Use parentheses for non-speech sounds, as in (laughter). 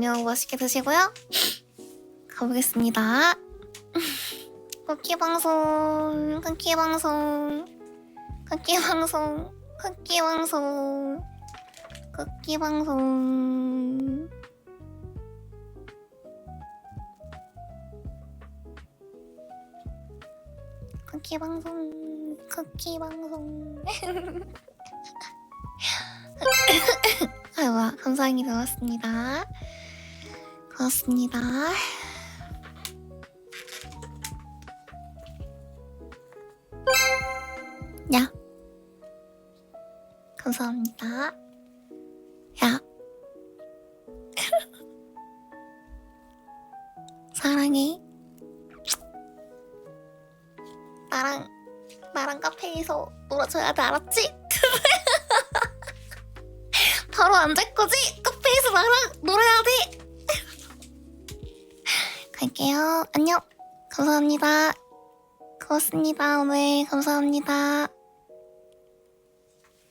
저녁 맛있게 드시고요. 가보겠습니다. (laughs) 쿠키 방송, 쿠키 방송, 쿠키 방송, 쿠키 방송, 쿠키 방송. 쿠키 방송, 쿠키 방송. (laughs) 아이고, 감사하게 되었습니다. 고맙습니다. 야. 감사합니다. 야. (laughs) 사랑해. 나랑, 나랑 카페에서 놀아줘야 돼, 알았지? (laughs) 바로 안잘 거지? 카페에서 나랑 놀아야 돼! 갈게요. 안녕. 감사합니다. 고맙습니다. 오늘 감사합니다.